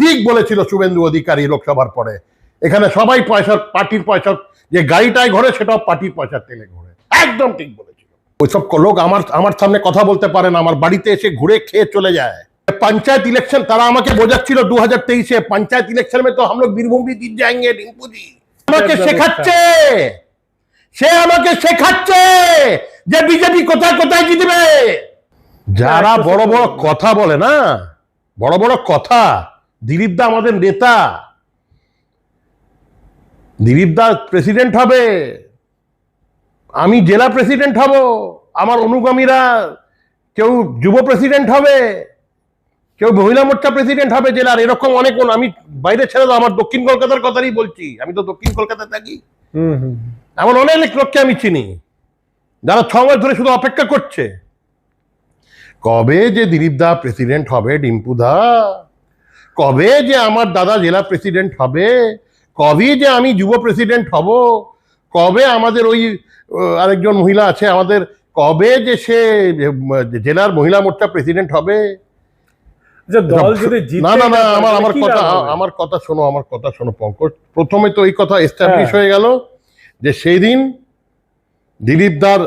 ঠিক বলেছিল শুভেন্দু অধিকারী লোকসভার পরে এখানে সবাই পয়সা পার্টির পয়সা যে গাড়িটায় ঘোরে সেটাও পার্টির পয়সা তেলে ঘোরে একদম ঠিক বলেছিল ওইসব লোক আমার আমার সামনে কথা বলতে পারে না আমার বাড়িতে এসে ঘুরে খেয়ে চলে যায় पंचायत इलेक्शन তারা আমাকে বোঝাচ্ছিল দু হাজার তেইশে पंचायत इलेक्शन में तो हम लोग বীরভূম भी जीत जाएंगे रिंकू जी আমাকে একদম শেখাচ্ছে সে আমাকে শেখাচ্ছে যে বিজেপি কোথায় কোথায় জিতবে যারা একশো বড় বড় শতাংশ। কথা বলে না বড় বড় কথা দিলীপ দা আমাদের নেতা। দিলীপ দা প্রেসিডেন্ট হবে। আমি জেলা প্রেসিডেন্ট হব। আমার অনুগামীরা কেউ যুব প্রেসিডেন্ট হবে কেউ মহিলা মোর্চা প্রেসিডেন্ট হবে জেলার। এরকম অনেক আমি বাইরে ছেড়ে দাও আমার দক্ষিণ কলকাতার কথাই বলছি। আমি তো দক্ষিণ কলকাতায় থাকি। হুম হুম। এমন অনেক লোককে আমি চিনি যারা ছ মাস ধরে শুধু অপেক্ষা করছে। কবে যে দিলীপ দা প্রেসিডেন্ট হবে ডিম্পু দা? কবে যে আমার দাদা জেলা প্রেসিডেন্ট হবে? কবে যে আমি যুব প্রেসিডেন্ট হব? কবে আমাদের ওই আরেকজন মহিলা আছে আমাদের কবে যে সে জেলার মহিলা মোর্চা প্রেসিডেন্ট হবে? আচ্ছা না না না আমার আমার কথা আমার কথা শোনো আমার কথা শোনো পঙ্কজ। প্রথমে তো এই কথা এস্টাবলিশ হ্যাঁ। হয়ে গেল যে সেই দিন দিলীপ দার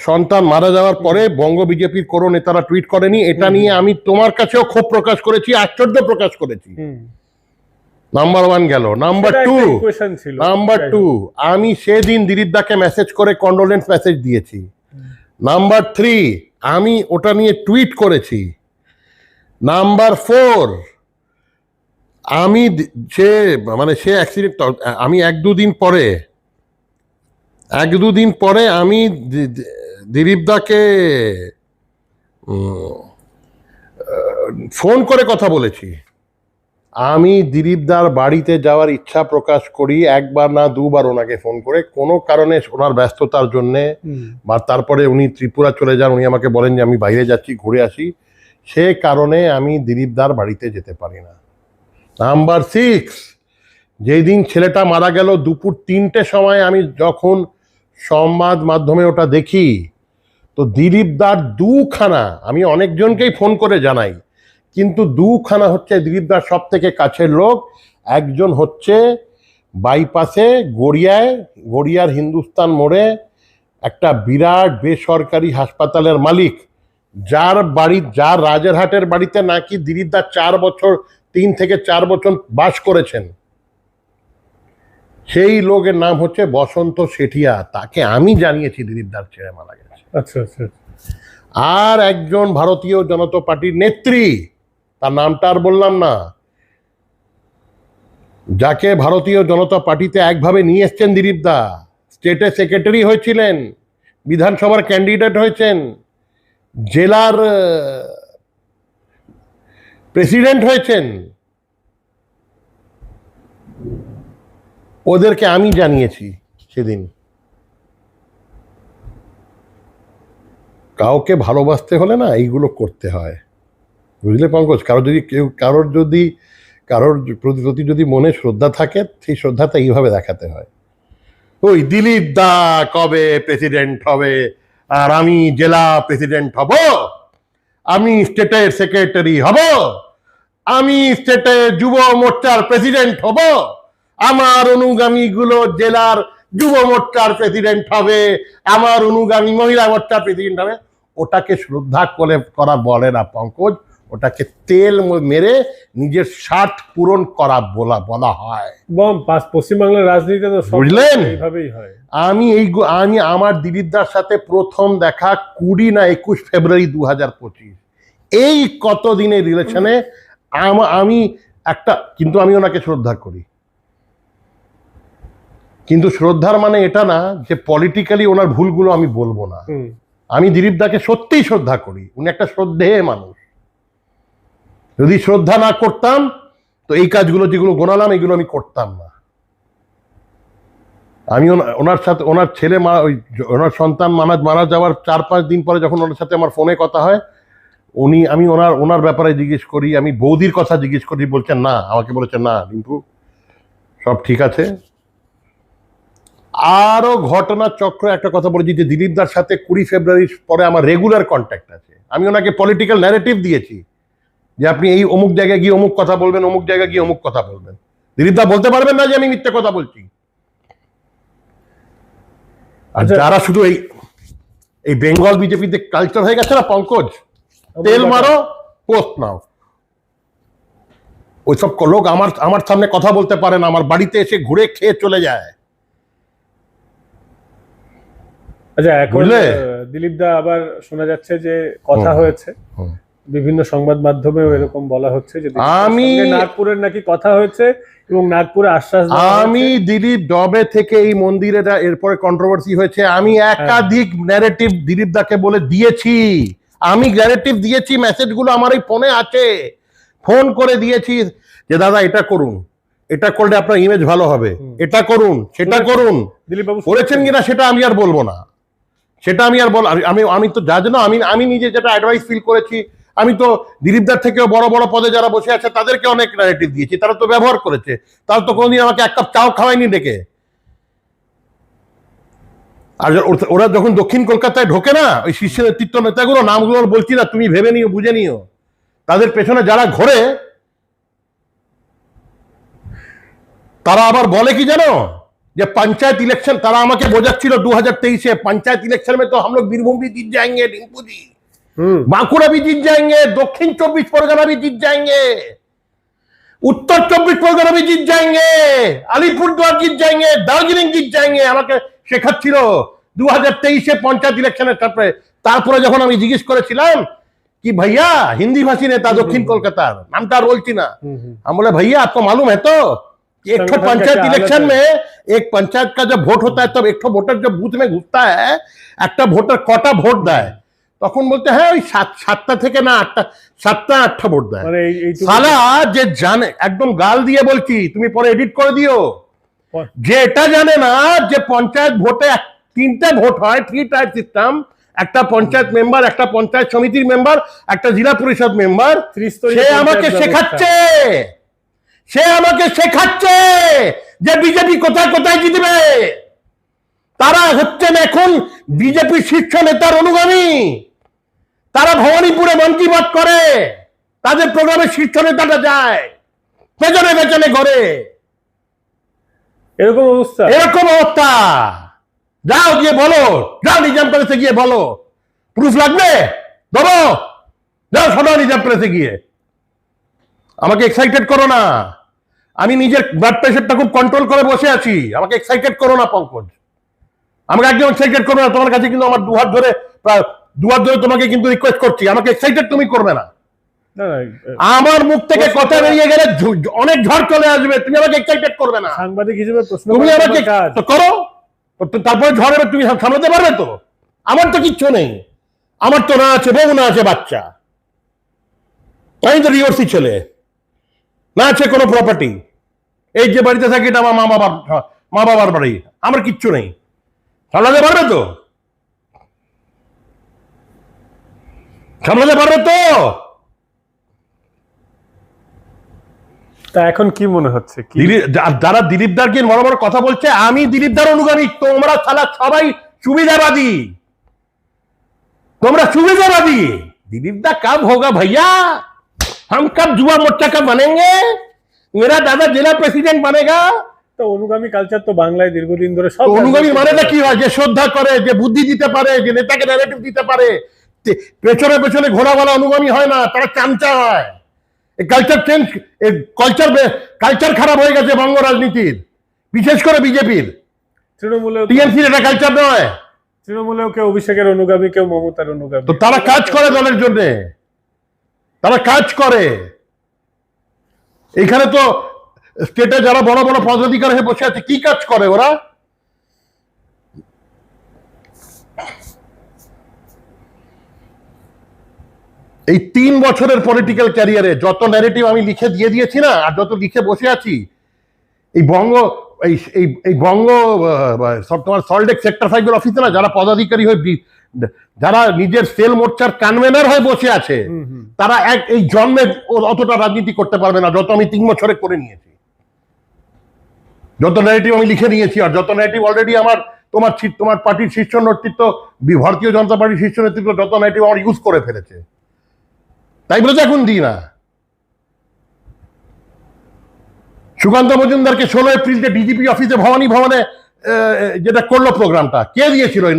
সন্তান মারা যাওয়ার পরে বঙ্গ বিজেপির কোনো নেতারা টুইট করেনি এটা নিয়ে আমি তোমার কাছেও ক্ষোভ প্রকাশ করেছি আশ্চর্য প্রকাশ করেছি। নাম্বার ওয়ান গেল। Number two. নাম্বার টু আমি সেদিন দিলীপ দাকে মেসেজ করে কন্ডোলেন্স মেসেজ দিয়েছি। নাম্বার থ্রি আমি ওটা নিয়ে টুইট করেছি। নাম্বার ফোর আমি সে মানে সে অ্যাক্সিডেন্ট আমি এক দুদিন পরে এক দুদিন পরে আমি দি- দি- দিলীপ দাকে ফোন করে কথা বলেছি। আমি দিলীপদার বাড়িতে যাওয়ার ইচ্ছা প্রকাশ করি একবার না দুবার ওনাকে ফোন করে। কোনো কারণে ওনার ব্যস্ততার জন্যে বা তারপরে উনি ত্রিপুরা চলে যান উনি আমাকে বলেন যে আমি বাইরে যাচ্ছি ঘুরে আসি। সে কারণে আমি দিলীপদার বাড়িতে যেতে পারি না। নাম্বার সিক্স যেই দিন ছেলেটা মারা গেল দুপুর তিনটে সময় আমি যখন সংবাদ মাধ্যমে ওটা দেখি। তো দিলীপদার দুখানা, আমি অনেকজনকেই ফোন করে জানাই, কিন্তু দুখানা হচ্ছে দিলীপদার সব থেকে কাছের লোক। একজন হচ্ছে বাইপাসে গড়িয়ায়, গড়িয়ার হিন্দুস্তান মোড়ে একটা বিরাট বেসরকারি হাসপাতালের মালিক, যার বাড়ি, যার রাজারহাটের বাড়িতে নাকি দিলীপ দিলীপদার চার বছর, তিন থেকে চার বছর বাস করেছেন। সেই লোকের নাম হচ্ছে বসন্ত শেঠিয়া তাকে আমি জানিয়েছি দিলীপদার ছেড়ে মারা গেছে। আচ্ছা আচ্ছা আর একজন ভারতীয় জনতা পার্টির নেত্রী তার নামটা আর বললাম না যাকে ভারতীয় জনতা পার্টিতে একভাবে নিয়ে এসছেন দিলীপ দা স্টেটে সেক্রেটারি হয়েছিলেন বিধানসভার ক্যান্ডিডেট হয়েছেন জেলার প্রেসিডেন্ট হয়েছেন ওদেরকে আমি জানিয়েছি সেদিন। কাউকে ভালোবাসতে হলে না এইগুলো করতে হয়। বুঝলে পঙ্কজ? কারও যদি কেউ, কারোর যদি, কারোর প্রতি যদি মনে শ্রদ্ধা থাকে, সেই শ্রদ্ধাটা এইভাবে দেখাতে হয়। ওই দিলীপ দা কবে প্রেসিডেন্ট হবে? আর আমি জেলা প্রেসিডেন্ট হব? আমি স্টেটের সেক্রেটারি হব? আমি স্টেটের যুব মোর্চার প্রেসিডেন্ট হব? আমার অনুগামীগুলো জেলার যুব মোর্চার প্রেসিডেন্ট হবে আমার অনুগামী মহিলা মোর্চার প্রেসিডেন্ট হবে। ওটাকে শ্রদ্ধা করে করা বলে না পঙ্কজ ওটাকে তেল মেরে নিজের স্বার্থ পূরণ করা বলা বলা হয়। পশ্চিমবাংলার রাজনীতিতে তো বুঝলেন? এইভাবেই হয়। আমি এই আমি আমার দিদিদার সাথে প্রথম দেখা কুড়ি না একুশ ফেব্রুয়ারি দু হাজার পঁচিশ। এই কত দিনের রিলেশনে আমি একটা কিন্তু আমি ওনাকে শ্রদ্ধা করি। কিন্তু শ্রদ্ধার মানে এটা না যে পলিটিক্যালি ওনার ভুলগুলো আমি বলব না। আমি দিলীপ দাকে সত্যিই শ্রদ্ধা করি। উনি একটা শ্রদ্ধেয় মানুষ। যদি শ্রদ্ধা না করতাম তো এই কাজগুলো যেগুলো গোনালাম এগুলো আমি করতাম না। আমি ওনা- ওনার সাথে ওনার ছেলে মা ওই ওনার সন্তান মারা মারা যাওয়ার চার পাঁচ দিন পরে যখন ওনার সাথে আমার ফোনে কথা হয় উনি আমি ওনার ওনার ব্যাপারে জিজ্ঞেস করি আমি বৌদির কথা জিজ্ঞেস করি বলছেন না। আমাকে বলেছেন না রিঙ্কু সব ঠিক আছে। আরও ঘটনা চক্র একটা কথা বলেছি যে দিলীপ দার সাথে কুড়ি ফেব্রুয়ারির পরে আমার রেগুলার কন্ট্যাক্ট আছে। আমি ওনাকে পলিটিক্যাল ন্যারেটিভ দিয়েছি যে আপনি এই অমুক জায়গায় গিয়ে অমুক কথা বলবেন অমুক জায়গায় গিয়ে অমুক কথা বলবেন। দিলীপ দা বলতে পারবেন না যে আমি মিথ্যে কথা বলছি? আর আচ্ছা। যারা শুধু এই এই বেঙ্গল বিজেপিতে কালচার হয়ে গেছে না পঙ্কজ? তেল মারো পোস্ট নাও। ওইসব লোক আমার আমার সামনে কথা বলতে পারে না আমার বাড়িতে এসে ঘুরে খেয়ে চলে যায়। আচ্ছা এখন? দিলীপ দা আবার শোনা যাচ্ছে যে কথা হয়েছে। বিভিন্ন সংবাদ মাধ্যমেও এরকম বলা হচ্ছে যে আমি- নাগপুরের নাকি কথা হয়েছে এবং নাগপুরে আশ্বাস আমি দিলীপ ডবে থেকে এই মন্দিরে এরপরে কন্ট্রোভার্সি হয়েছে আমি একাধিক ন্যারেটিভ দিলীপ দাকে বলে দিয়েছি। আমি ন্যারেটিভ দিয়েছি মেসেজগুলো আমার এই ফোনে আছে। ফোন করে দিয়েছি যে দাদা এটা করুন। এটা করলে আপনার ইমেজ ভালো হবে। এটা করুন সেটা করুন। দিলীপ বাবু করেছেন কিনা সেটা আমি আর বলব না। সেটা আমি আর বল, আমি- আমি তো যা না আমি আমি নিজে যেটা অ্যাডভাইস ফিল করেছি, আমি তো দিলীপদার থেকেও বড় বড় পদে যারা বসে আছে, তাদেরকে অনেক ন্যারেটিভ দিয়েছি, তারা তো ব্যবহার করেছে। তারা তো কোনোদিন আমাকে এক কাপ চাও খাওয়ায়নি ডেকে। আর ওরা যখন দক্ষিণ কলকাতায় ঢোকে না, ওই শীর্ষ নেতৃত্ব নেতাগুলো নামগুলো বলছি না, তুমি ভেবে নিও, বুঝে নিও। তাদের পেছনে যারা ঘোরে, তারা আবার বলে কি জানো? যে পঞ্চায়েত ইলেকশন তারা আমাকে বোঝাচ্ছিল দু হাজার তেইশে। পঞ্চায়েত ইলেকশন মে তো हम বীরভূম बीरभूम জিত যায়গে जाएंगे জি। বাঁকুড়া बांकुड़ा জিত যায়গে দক্ষিণ চব্বিশ পরগনা परगना জিত যায়গে উত্তর চব্বিশ পরগনা আমি জিত যায়ঙ্গে। আলিপুরদুয়ার জিত যায়গে দার্জিলিং জিত যায়গে আমাকে শেখাচ্ছিল দু হাজার তেইশে পঞ্চায়েত ইলেকশনের তারপরে। তারপরে যখন আমি জিজ্ঞেস করেছিলাম কি ভাইয়া হিন্দি ভাষী নেতা দক্ষিণ কলকাতার নামটা বলছি না। আমি বলে ভাইয়া আপনার মালুম হ্যাঁ তো एक ठो संगठन का पंचायत क्या इलेक्शन हालत में एक पंचायत का जब वोट होता है तब एक ठो वोटर जब बूथ में घुसता है একটা ভোটার কটা ভোট দেয় তখন বলতে হ্যাঁ ওই সাত সাতটা থেকে না আটটা সাতটা আটটা ভোট দেয় মানে এই এইটুকু- সালা যে জানে একদম গাল দিয়ে বলছি তুমি পরে এডিট করে দিও যে এটা জানে না যে পঞ্চায়েত ভোটে এক- তিনটে ভোট হয় থ্রি টায়ার সিস্টেম একটা পঞ্চায়েত মেম্বার একটা পঞ্চায়েত সমিতির মেম্বার একটা জেলা পরিষদ মেম্বার ত্রিস্তরীয় সে পঞ্চায়েত আমাকে ব্যবস্থা। শেখাচ্ছে সে আমাকে শেখাচ্ছে যে বিজেপি কোথায় কোথায় জিতবে। তারা হচ্ছেন এখন বিজেপি শীর্ষ নেতার অনুগামী। তারা ভবানীপুরে মন কি বাত করে তাদের প্রোগ্রামে শীর্ষ নেতাটা যায় পেছনে পেছনে ঘরে। এরকম অবস্থা? এরকম অবস্থা। যাও গিয়ে বলো যাও নিজাম প্যালেসে গিয়ে বলো। প্রুফ লাগবে? দেবো। যাও শোনো নিজাম প্যালেসে গিয়ে। আমাকে এক্সাইটেড করো না। আমি নিজের ব্লাড প্রেশারটা খুব কন্ট্রোল করে বসে আছি। আমাকে এক্সাইটেড করো না পঙ্কজ। আমাকে একদম এক্সাইটেড করো না তোমার কাছে কিন্তু আমার দুহাত ধরে প্রায় দুহাত ধরে তোমাকে কিন্তু রিকোয়েস্ট করছি। আমাকে এক্সাইটেড তুমি করবে না। আমার মুখ থেকে কথা বেরিয়ে গেলে অনেক ঝড় চলে আসবে। তুমি আমাকে এক্সাইটেড করবে না। সাংবাদিক হিসেবে প্রশ্ন তুমি আমাকে তো করো। তারপরে ঝড় এবার তুমি সামলাতে পারবে তো? আমার তো কিচ্ছু নেই। আমার তো না আছে বউ না আছে বাচ্চা। তাই তো রিওর্সি ছেলে না আছে কোনো প্রপার্টি এই যে বাড়িতে থাকি এটা আমার মা বাবার মা বাবার বাড়ি আমার কিচ্ছু নেই সামলাতে পারবে তো সামলাতে পারবে তো তা এখন কি মনে হচ্ছে কি দিলীপ যা- যারা দিলীপ দারকে বড় বড় কথা বলছে আমি দিলীপ দার অনুগামী তোমরা সালা সবাই সুবিধাবাদী তোমরা সুবিধাবাদী दिलीप दा कब होगा भैया हम कब जुआ मोर्चा का बनेंगे মেরা দাদা জেলা প্রেসিডেন্ট বানেগা তো অনুগামী কালচার তো বাংলায় দীর্ঘদিন ধরে সব অনুগামী মানেটা কি হয় যে শ্রদ্ধা করে যে বুদ্ধি দিতে পারে যে নেতাকে ন্যারেটিভ দিতে পারে পেছনে পেছনে ঘোড়াওয়ালা অনুগামী হয় না তারা চামচা হয় কালচার চেঞ্জ কালচার কালচার খারাপ হয়ে গেছে বঙ্গ রাজনীতির বিশেষ করে বিজেপির তৃণমূলেও টিএমসির এটা কালচার নয় তৃণমূলেও কেউ অভিষেকের অনুগামী কেউ মমতার অনুগামী তো তারা কাজ করে দলের জন্যে তারা কাজ করে এখানে তো স্টেটে যারা বড় বড় পদাধিকার হয়ে বসে আছে, কি কাজ করে ওরা? এই তিন বছরের পলিটিক্যাল ক্যারিয়ারে যত ন্যারেটিভ আমি লিখে দিয়ে দিয়েছি না, আর যত লিখে বসে আছি, এই বঙ্গ এই এই এই বঙ্গ তোমার সল্টেক সেক্টর ফাইভের অফিসে না যারা পদাধিকারী হয়ে যারা নিজের সেল মোর্চার কানভেনার হয়ে বসে আছে। তারা এক এই জন্মে অতটা রাজনীতি করতে পারবে না যত আমি তিন বছরে করে নিয়েছি। যত ন্যারেটিভ আমি লিখে নিয়েছি আর যত ন্যারেটিভ অলরেডি আমার তোমার তোমার পার্টির শীর্ষ নেতৃত্ব ভারতীয় জনতা পার্টির শীর্ষ নেতৃত্ব যত ন্যারেটিভ আমার ইউজ করে ফেলেছে। তাই বলে তো এখন দিই না। সুকান্ত মজুমদারকে ষোলো এপ্রিলতে ডিজিপি অফিসে ভবানী ভবনে যেটা করল প্রোগ্রামটা, কে দিয়েছিল ওই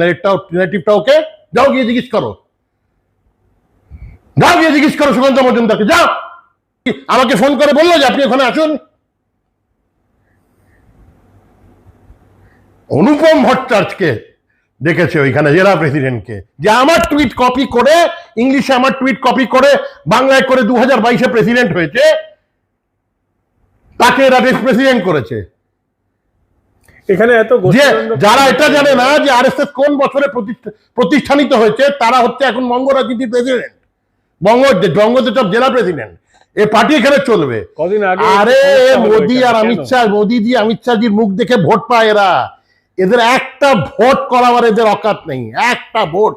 নেটিভটা ওকে? যাও গিয়ে জিজ্ঞেস করো। যাও গিয়ে জিজ্ঞেস করো সুকান্ত মজুমদারকে, যাও। আমাকে ফোন করে বলল যে, আপনি ওখানে আসুন। অনুপম ভট্টাচার্যকে দেখেছে ওইখানে জেলা প্রেসিডেন্টকে যে আমার টুইট কপি করে ইংলিশে আমার টুইট কপি করে, বাংলায় করে দু হাজার বাইশে প্রেসিডেন্ট হয়েছে। তাকে এরা দেশ প্রেসিডেন্ট করেছে। এখানে এত যে যারা এটা জানে না যে কোন বছরে প্রতিষ্ঠানিত হয়েছে তারা হচ্ছে এখন বঙ্গ রাজনীতির প্রেসিডেন্ট বঙ্গ বঙ্গ যেসব জেলা প্রেসিডেন্ট এ পার্টি এখানে চলবে। কদিন আগে আরে মোদি আর অমিত শাহ অমিত শাহজির মুখ দেখে ভোট পায় এরা। এদের একটা ভোট করাবার এদের অকাত নেই। একটা ভোট।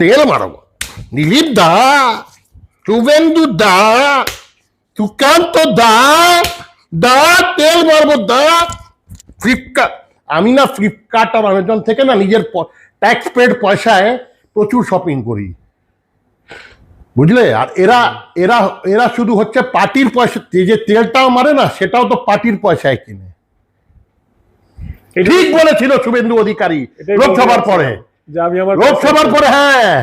তেল মারব দিলীপ দা শুভেন্দু দা সুকান্ত দা দা তেল মারবো দা ফ্লিপকার্ট আমি না ফ্লিপকার্ট আর অ্যামাজন থেকে না নিজের ট্যাক্স পেড পয়সায় প্রচুর শপিং করি। বুঝলে? আর এরা এরা এরা শুধু হচ্ছে পার্টির পয়সা যে তেলটাও মারে না সেটাও তো পার্টির পয়সায় কিনে। ঠিক বলেছিল শুভেন্দু অধিকারী লোকসভার পরে। লোকসভার পরে হ্যাঁ।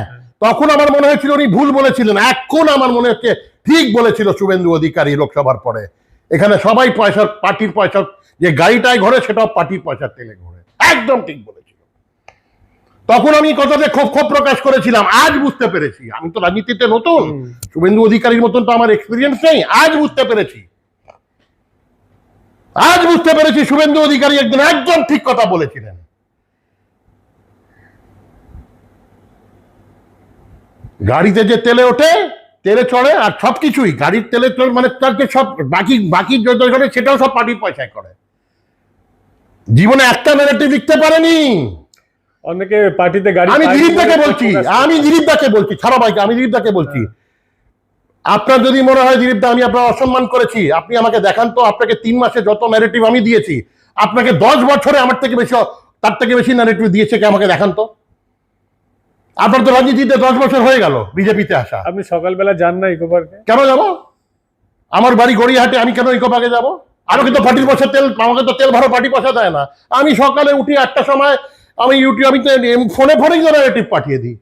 তখন আমার মনে হয়েছিল উনি ভুল বলেছিলেন। এখন আমার মনে হচ্ছে ঠিক বলেছিল শুভেন্দু অধিকারী লোকসভার পরে। এখানে সবাই পয়সা পার্টির পয়সা যে গাড়িটায় ঘরে সেটাও পার্টির পয়সার তেলে ঘরে। একদম ঠিক বলেছিল। তখন আমি কথাতে ক্ষোভ ক্ষোভ প্রকাশ করেছিলাম। আজ বুঝতে পেরেছি। আমি তো রাজনীতিতে নতুন। শুভেন্দু অধিকারীর মতন তো আমার এক্সপিরিয়েন্স নেই। আজ বুঝতে পেরেছি। আজ বুঝতে পেরেছি শুভেন্দু অধিকারী একদিন একদম ঠিক কথা বলেছিলেন। গাড়িতে যে তেলে ওঠে তেলে চড়ে আর সব কিছুই গাড়ির তেলে চড়ে মানে তার যে সব বাকি বাকি যত করে সেটাও সব পার্টির পয়সায় করে। জীবনে একটা ন্যারেটিভ লিখতে পারেনি। অনেকে পার্টিতে গাড়ি আমি পায় দিলীপ দাকে বলছি আমি দিলীপ দাকে বলছি ছাড়া ভাইকে আমি দিলীপ দাকে বলছি। আপনার যদি মনে হয় দিলীপ দা আমি আপনার অসম্মান করেছি আপনি আমাকে দেখান তো আপনাকে তিন মাসে যত ন্যারেটিভ আমি দিয়েছি আপনাকে দশ বছরে আমার থেকে বেশি তার থেকে বেশি ন্যারেটিভ দিয়েছে কে আমাকে দেখান তো? আপনার তো রাজনীতিতে দশ বছর হয়ে গেল বিজেপিতে আসা। আপনি সকালবেলা যান না ইকো পার্কে? কেন যাব? আমার বাড়ি গড়িয়াহাটে আমি কেন ইকো পাকে যাব? আমাকে তো পার্টির পয়সা তেল আমাকে তো তেল ভরা পার্টি পয়সা দেয় না। আমি সকালে উঠি আটটার সময় আমি ইউটিউব আমি ফোনে ফোনেই তো ন্যারেটিভ পাঠিয়ে দিই।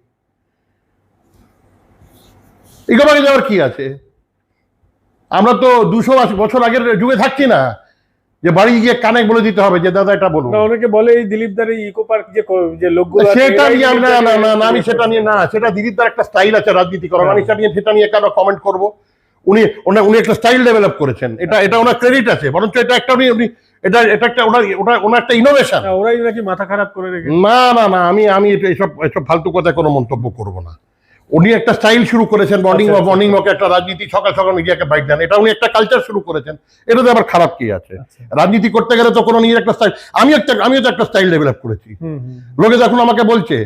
ইকো পাকে যাওয়ার কি আছে? আমরা তো দুশো বছর আগের যুগে থাকছি না। যে বাড়ি গিয়ে কানে বলে দিতে হবে যে দাদা এটা বলুন। অনেকে বলে এই দিলীপ দার ইকো পার্ক যে যে লোকগুলো সেটা নিয়ে আমি না না না আমি সেটা নিয়ে না সেটা দিদির তার একটা স্টাইল আছে রাজনীতি করার হ্যাঁ। আমি সেটা নিয়ে সেটা নিয়ে কেন কমেন্ট করব? উনি ওনা- উনি একটা স্টাইল ডেভেলপ করেছেন। এটা এটা ওনার ক্রেডিট আছে। বরঞ্চ এটা একটা উনি উনি এটা এটা একটা ওনার ওটা ওনার একটা ইনোভেশন না, ওরাই নাকি মাথা খারাপ করে রেখে না না না আমি আমি এসব এসব ফালতু কথা কোনো মন্তব্য করব না। উনি একটা স্টাইল শুরু করেছেন মর্নিং ওয়াক। মর্নিং ওয়াকে একটা রাজনীতি সকাল সকাল মিডিয়াকে বাইক দেন। এটা উনি একটা কালচার শুরু করেছেন। এটাতে আবার খারাপ কি আছে? আচ্ছা। রাজনীতি করতে গেলে তো কোনো নিজের একটা স্টাইল আমি একটা আমিও তো একটা স্টাইল ডেভেলপ করেছি। লোকে যখন আমাকে বলছে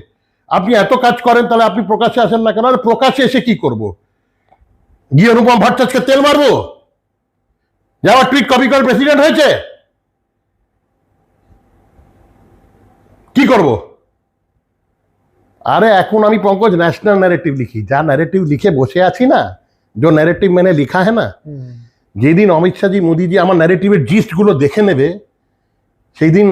আপনি এত কাজ করেন তাহলে আপনি প্রকাশ্যে আসেন না কেন? আরে প্রকাশ্যে এসে কি করব? গিয়ে অনুপম ভট্টাচার্যকে তেল মারবো? যে আমার টুইট কপি করে প্রেসিডেন্ট হয়েছে? কি করব? আরে এখন আমি পঙ্কজ ন্যাশনাল ন্যারেটিভ লিখি। যা ন্যারেটিভ লিখে বসে আছি না যে ন্যারেটিভ মেনে লিখা হ্যাঁ না যেদিন অমিত শাহজি মোদীজি আমার ন্যারেটিভের জিস্টগুলো দেখে নেবে সেই দিন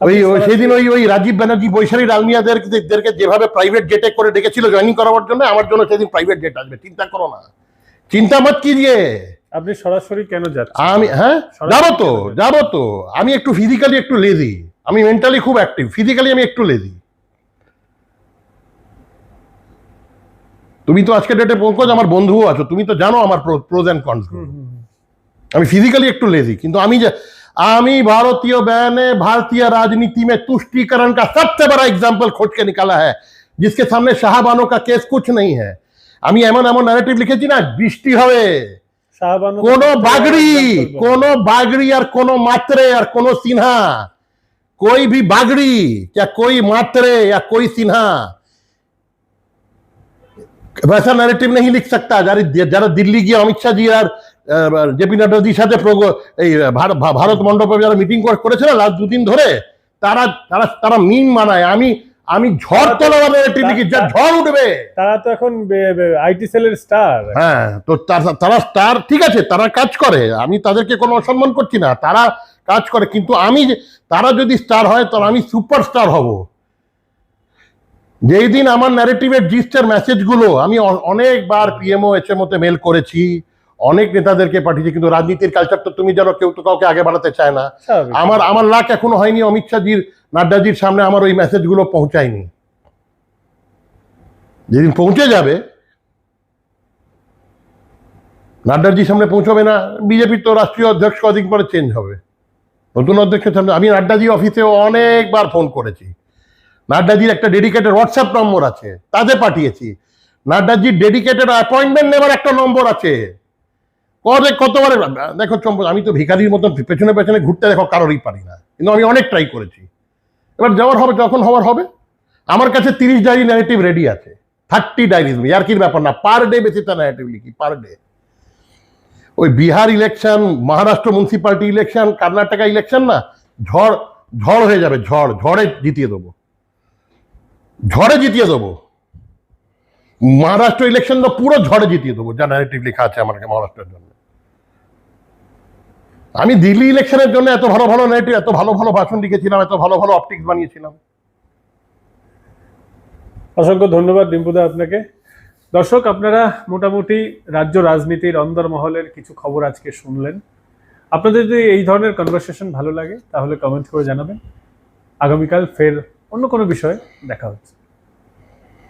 ওই সেদিন ওই ওই রাজীব ব্যানার্জি বৈশালী ডালমিয়াদেরকে যেভাবে প্রাইভেট জেটে করে ডেকেছিল জয়েনিং করাবার জন্য আমার জন্য সেদিন প্রাইভেট জেট আসবে। চিন্তা করো না। চিন্তা মত কি দিয়ে আপনি সরাসরি কেন যাচ্ছেন? আমি হ্যাঁ? যাব তো যাব তো। আমি একটু ফিজিক্যালি একটু লেজি আমি মেন্টালি খুব অ্যাক্টিভ ফিজিক্যালি আমি একটু লেজি তুমি তো আজকে ডেটে পঙ্কজ আমার বন্ধুও আছো তুমি তো জানো আমার pros and cons hmm, hmm, hmm. আমি फिजिकली একটু लेजी কিন্তু আমি যে আমি भारतीय बहने भारतीय राजनीति में तुष्टीकरण का सबसे बड़ा एग्जाम्पल खोज के निकाला है जिसके सामने शाहबानो का केस कुछ नहीं है আমি এমন এমন ন্যারেটিভ লিখেছি না বৃষ্টি হবে শাহবানু কোন তো- বাগড়ি example কোন বাগড়ি আর কোন মাত্রে আর কোন সিনহা कोई भी बागड़ी या कोई मात्रे या कोई सिन्हा वैसा नैरेटिव नहीं लिख सकता যারা যারা দিল্লি গিয়ে অমিত শাহ জি আর জেপি নাড্ডাজির সাথে প্রগ- এই ভার- ভা- ভারত মণ্ডপে যারা মিটিং করেছে না লাস্ট দুদিন ধরে তারা তারা তারা মিম বানায় আমি আমি ঝড় তোলা ন্যারেটিভ লিখি যা ঝড় উঠবে তারা তো এখন আইটি সেলের স্টার হ্যাঁ তো তারা- তারা স্টার ঠিক আছে তারা কাজ করে আমি তাদেরকে কোনো অসম্মান করছি না তারা কাজ করে কিন্তু আমি যে- তারা যদি স্টার হয় তাহলে আমি সুপারস্টার হব যেই দিন আমার ন্যারেটিভের জিস্টের মেসেজগুলো আমি অনেকবার পিএমও এসএমওতে মেল করেছি অনেক নেতাদেরকে পাঠিয়েছি কিন্তু রাজনীতির কালচার তো তুমি জানো কেউ তো কাউকে আগে বাড়াতে চায় না। আমার আমার লাখ এখনও হয়নি অমিত শাহজির নাড্ডাজির সামনে আমার ওই মেসেজগুলো পৌঁছায়নি। যেদিন পৌঁছে যাবে নাড্ডাজির সামনে পৌঁছবে না বিজেপির তো রাষ্ট্রীয় অধ্যক্ষ কদিন পরে চেঞ্জ হবে। নতুন অধ্যক্ষের সামনে আমি নাড্ডাজি অফিসে অনেকবার ফোন করেছি। নাড্ডাজির একটা ডেডিকেটেড হোয়াটসঅ্যাপ নম্বর আছে, তাতে পাঠিয়েছি। নাড্ডাজির ডেডিকেটেড অ্যাপয়েন্টমেন্ট নেবার একটা নম্বর আছে। কবে কতবার, দেখো চম্পক, আমি তো ভিখারির মতন পেছনে পেছনে ঘুরতে দেখো কারোরই পারি না, কিন্তু আমি অনেক ট্রাই করেছি। এবার যাওয়ার হবে, যখন হওয়ার হবে, আমার কাছে তিরিশ ডায়েরি ন্যারেটিভ রেডি আছে থার্টি ডায়েরিজ ইয়ার্কির ব্যাপার না পার ডে বেশিটা ন্যারেটিভ লিখি পার ডে ওই Bihar election Maharashtra municipality election Karnataka election না, ঝড় ঝড় হয়ে যাবে, ঝড়, ঝড়ে জিতিয়ে দেবো। ঝড়ে জিতিয়ে দেবো। মহারাষ্ট্র ইলেকশন তো পুরো ঝড়ে জিতিয়ে দেবো, যা ন্যারেটিভ লেখা আছে আমার মহারাষ্ট্রের জন্য। আমি দিল্লি ইলেকশনের জন্য এত ভালো ভালো ন্যারেটিভ এত ভালো ভালো ভাষণ লিখেছিলাম, এত ভালো ভালো অপটিক্স বানিয়েছিলাম। অসংখ্য ধন্যবাদ ডিম্পুদা আপনাকে। দর্শক, আপনারা মোটামুটি রাজ্য রাজনীতির অন্দরমহলের কিছু খবর আজকে শুনলেন। আপনাদের যদি এই ধরনের কনভারসেশন ভালো লাগে, তাহলে কমেন্ট করে জানাবেন। আগামীকাল ফের অন্য কোনো বিষয়ে দেখা হচ্ছে।